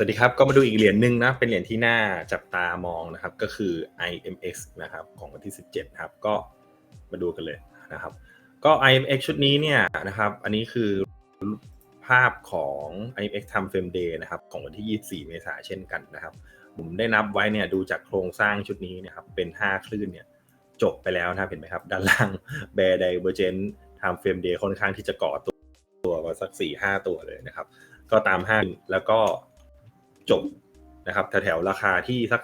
สวัสดีครับ ก็มาดูอีกเหรียญหนึ่งนะ เป็นเหรียญที่น่าจับตามองนะครับ ก็คือ IMX นะครับ ของวันที่ 17ครับ ก็มาดูกันเลยนะครับ ก็ IMX ชุดนี้เนี่ยนะครับ อันนี้คือภาพของ IMX Time Frame Day นะครับ ของวันที่ 24 เมษายนเช่นกันนะครับ ผมได้นับไว้เนี่ย ดูจากโครงสร้างชุดนี้นะครับ เป็น 5 คลื่นเนี่ย จบไปแล้วนะเห็นไหมครับ ด้านล่าง Bear Divergent Time Frame Day ค่อนข้างที่จะเกาะตัวตัวมาสัก 4-5 ตัวเลยนะครับ ก็ตามห้างแล้วก็ จบนะครับแถวๆราคาที่สัก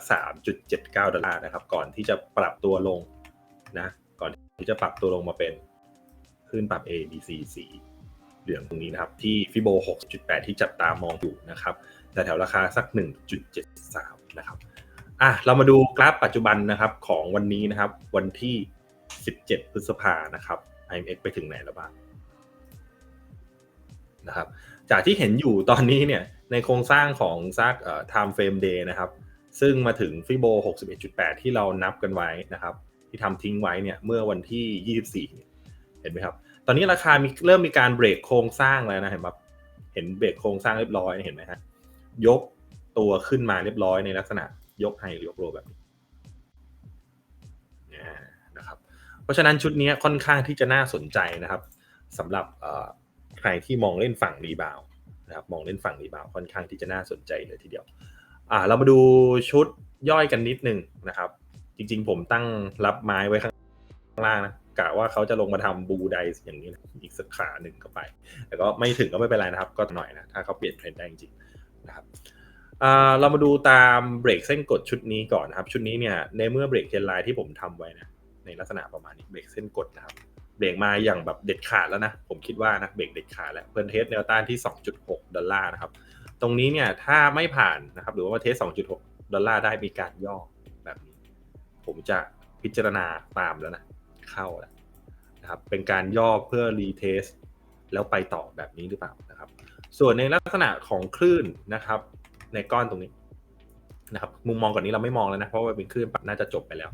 3.79 ดอลลาร์นะครับ ก่อนที่จะปรับตัวลงนะ ก่อนที่จะปรับตัวลงมาเป็นขึ้นปรับ A B C สีเหลืองตรงนี้นะครับ ที่ฟิโบ 6.8 ที่จับตามองอยู่นะครับแต่แถวราคาสัก 1.73 นะครับอะเรามาดูกราฟปัจจุบันนะครับของวันนี้นะครับ วันที่ 17 พฤษภานะครับ IMX ไปถึงไหนแล้วบ้างนะครับ จากที่เห็นอยู่ตอนนี้เนี่ย ในโครงสร้างของซัก time frame day นะครับ ซึ่งมาถึงฟิโบ 61.8 ที่เรานับกันไว้นะครับ ที่ทำทิ้งไว้เนี่ยเมื่อวันที่ 24 เห็นไหมครับ ตอนนี้ราคามีเริ่มมีการเบรกโครงสร้างแล้วนะเห็นไหมเห็นเบรกโครงสร้างเรียบร้อยเห็นไหมฮะยกตัวขึ้นมาเรียบร้อยในลักษณะยกไฮหรือยกโลแบบนี้นะครับ เพราะฉะนั้นชุดนี้ค่อนข้างที่จะน่าสนใจนะครับสำหรับใครที่มองเล่นฝั่งรีบาว นะครับมองเล่นฝั่งรีบาวค่อนข้างที่จะน่าสนใจเลยทีเดียวอ่าเรามาดูชุดย่อยกันนิดนึงนะครับ จริงๆ ผมตั้งรับไม้ไว้ข้างล่างนะกะว่าเขาจะลงมาทำบูไดส์อย่างนี้นะอีกสักขาหนึ่งก็ไป แต่ก็ไม่ถึงก็ไม่เป็นไรนะครับ ก็หน่อยนะถ้าเขาเปลี่ยนเทรนด์ได้จริงๆนะครับเรามาดูตามเบรกเส้นกดชุดนี้ก่อนนะครับ ชุดนี้เนี่ยในเมื่อเบรกเทรนไลน์ที่ผมทำไว้นะในลักษณะประมาณนี้เบรกเส้นกดนะครับ เบรกมาอย่างแบบเด็ดขาดแล้วนะ ผมคิดว่านะเบรกเด็ดขาดแล้วเพื่อนเทสแนวต้านที่ 2.6 ดอลลาร์นะครับ ตรงนี้เนี่ยถ้าไม่ผ่านนะครับ หรือว่าเทส 2.6 ดอลลาร์ได้มีการย่อแบบนี้ ผมจะพิจารณาตามแล้วนะ เข้าแล้วนะครับเป็นการย่อเพื่อรีเทสแล้วไปต่อแบบนี้หรือเปล่านะครับ ส่วนในลักษณะของคลื่นนะครับ ในก้อนตรงนี้นะครับมุมมองก่อนนี้เราไม่มองแล้วนะ เพราะว่าเป็นคลื่นปัดน่าจะจบไปแล้ว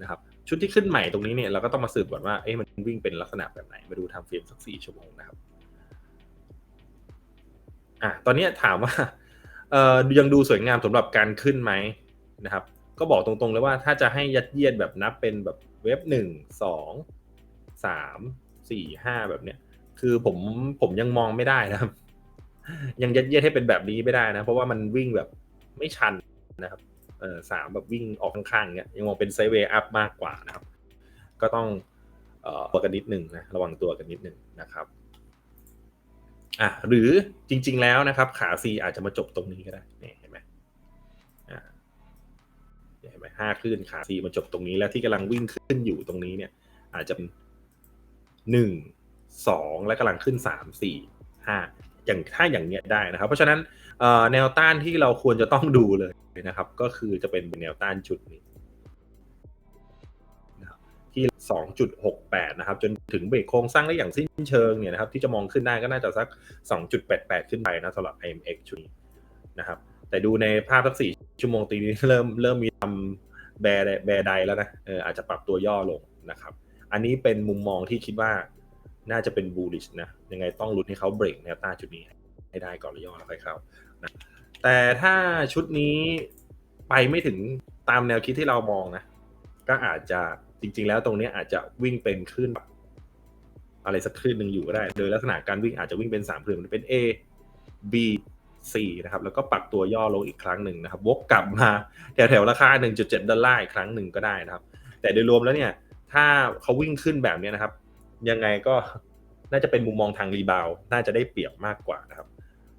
นะครับ ชุดที่ขึ้นใหม่ตรงนี้เนี่ยเราก็ต้องมาสืบก่อนว่าเอ๊ะมันวิ่งเป็นลักษณะแบบไหน มาดูทำเฟรมสักสี่ชั่วโมงนะครับอะตอนนี้ถามว่าเอ่อยังดูสวยงามสำหรับการขึ้นไหมนะครับ ก็บอกตรงๆเลยว่าถ้าจะให้ยัดเยียดแบบนับเป็นแบบเว็บหนึ่งสองสามสี่ห้าแบบเนี้ย คือผมผมยังมองไม่ได้นะครับ ยังยัดเยียดให้เป็นแบบนี้ไม่ได้นะ เพราะว่ามันวิ่งแบบไม่ชันนะครับ เออสามแบบวิ่งออกข้างๆเนี้ยยังมองเป็นไซเวย์อัพมากกว่านะครับ ก็ต้องเอ่อตัวกันนิดหนึ่งนะระวังตัวกันนิดหนึ่งนะครับอะหรือจริง ๆ แล้วนะครับ ขา C อาจจะมาจบตรงนี้ก็ได้เนี่ยเห็นไหมอ่าเห็นไหมห้าคลื่นขา C มาจบตรงนี้แล้วที่กำลังวิ่งขึ้นอยู่ตรงนี้เนี่ย อาจจะหนึ่งสองและกำลังขึ้นสามสี่ห้า อย่างถ้าอย่างเนี้ยได้นะครับ เพราะฉะนั้นแนวต้านที่เราควรจะต้องดูเลยนะครับ ก็คือจะเป็นแนวต้านจุดนี้ที่ 2.68 นะครับ จนถึงเบรกโครงสร้างได้อย่างสิ้นเชิงเนี่ยนะครับ ที่จะมองขึ้นได้ก็น่าจะสัก 2.88 ขึ้นไปนะสำหรับ IMX ชุดนี้นะครับ แต่ดูในภาพสักสี่ชั่วโมงตีนี้เริ่มเริ่มมีทำแบร์แบร์ไดแล้วนะเอออาจจะปรับตัวย่อลงนะครับ อันนี้เป็นมุมมองที่คิดว่า น่าจะเป็นบูลลิชนะ ยังไงต้องลุ้นให้เขาเบรกแนวต้านจุดนี้ให้ได้ก่อนแล้วย่อแล้วค่อยเข้านะแต่ถ้าชุดนี้ไปไม่ถึงตามแนวคิดที่เรามองนะ ก็อาจจะจริง ๆ แล้วตรงนี้อาจจะวิ่งเป็นขึ้นอะไรสักคลื่นหนึ่งอยู่ก็ได้ โดยลักษณะการวิ่งอาจจะวิ่งเป็นสามคลื่นเป็น A B C นะครับ แล้วก็ปักตัวย่อลงอีกครั้งหนึ่งนะครับ วกกลับมาแถวๆราคา 1.7 ดอลลาร์อีกครั้งหนึ่งก็ได้นะครับ แต่โดยรวมแล้วเนี่ย ถ้าเขาวิ่งขึ้นแบบนี้นะครับ ยังไงก็น่าจะเป็นมุมมองทางรีบาวน่าจะได้เปรียบมากกว่านะครับ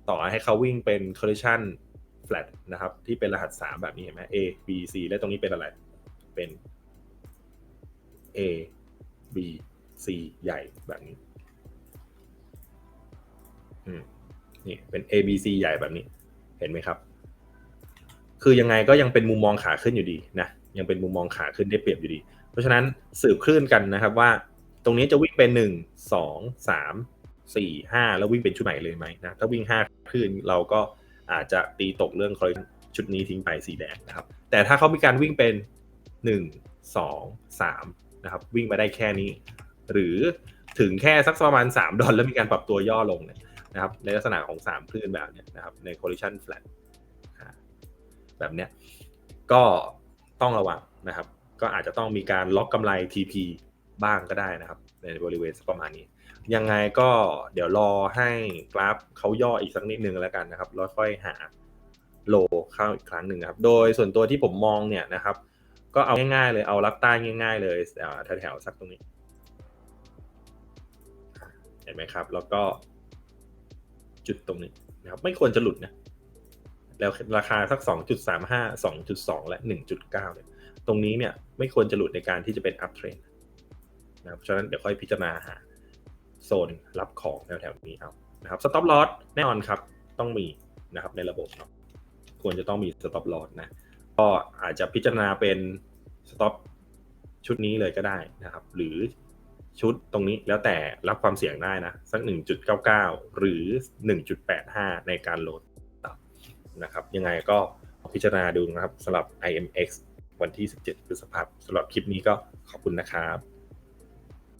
ต่อให้เขาวิ่งเป็น correction flat นะครับ ที่เป็นรหัส 3 แบบนี้เห็นไหม A B C และตรงนี้เป็นอะไร เป็น A B C ใหญ่แบบนี้อืมนี่เป็น A B C ใหญ่แบบนี้ เห็นไหมครับ คือยังไงก็ยังเป็นมุมมองขาขึ้นอยู่ดีนะยังเป็นมุมมองขาขึ้นได้เปรียบอยู่ดี เพราะฉะนั้นสืบคลื่นกันนะครับว่า ตรงนี้จะวิ่งเป็นหนึ่งสองสามสี่ห้าแล้ววิ่งเป็นชุดใหม่เลยไหมนะถ้าวิ่งห้าคืนเราก็อาจจะตีตกเรื่องคอยชุดนี้ทิ้งไปสีแดงนะครับแต่ถ้าเขามีการวิ่งเป็นหนึ่งสองสามนะครับวิ่งมาได้แค่นี้ หรือถึงแค่สักประมาณสามดอลแล้วมีการปรับตัวย่อลงเนี่ยนะครับในลักษณะของสามคลื่นแบบเนี้ยนะครับใน collision flat แบบเนี้ยก็ต้องระวังนะครับ ก็อาจจะต้องมีการล็อกกำไร TP บ้างก็ได้นะครับ ในบริเวณประมาณนี้ ยังไงก็เดี๋ยวรอให้กราฟเขาย่ออีกสักนิดนึงแล้วกันนะครับแล้วค่อยหาโลเข้าอีกครั้งหนึ่งครับ โดยส่วนตัวที่ผมมองเนี่ยนะครับ ก็เอาง่ายๆเลยเอารับใต้ง่าย ๆ เลยแถวๆสักตรงนี้ เห็นไหมครับ แล้วก็จุดตรงนี้นะครับ ไม่ควรจะหลุดนะแล้วราคาสัก 2.35 2.2 และ 1.9 เนี่ย ตรงนี้เนี่ยไม่ควรจะหลุดในการที่จะเป็น up trend นะครับเพราะฉะนั้นเดี๋ยวค่อยพิจารณาหาโซนรับของแถวๆนี้เอานะครับ stop loss แน่นอนครับต้องมีนะครับในระบบเนาะควรจะต้องมี stop loss นะก็อาจจะพิจารณาเป็น stop ชุดนี้เลยก็ได้นะครับ หรือชุดตรงนี้แล้วแต่รับความเสี่ยงได้นะ สัก 1.99 หรือ 1.85 ในการโหลดนะครับ ยังไงก็พิจารณาดูนะครับสำหรับ IMX วันที่ 17พฤษภาคมสำหรับคลิปนี้ก็ขอบคุณนะครับ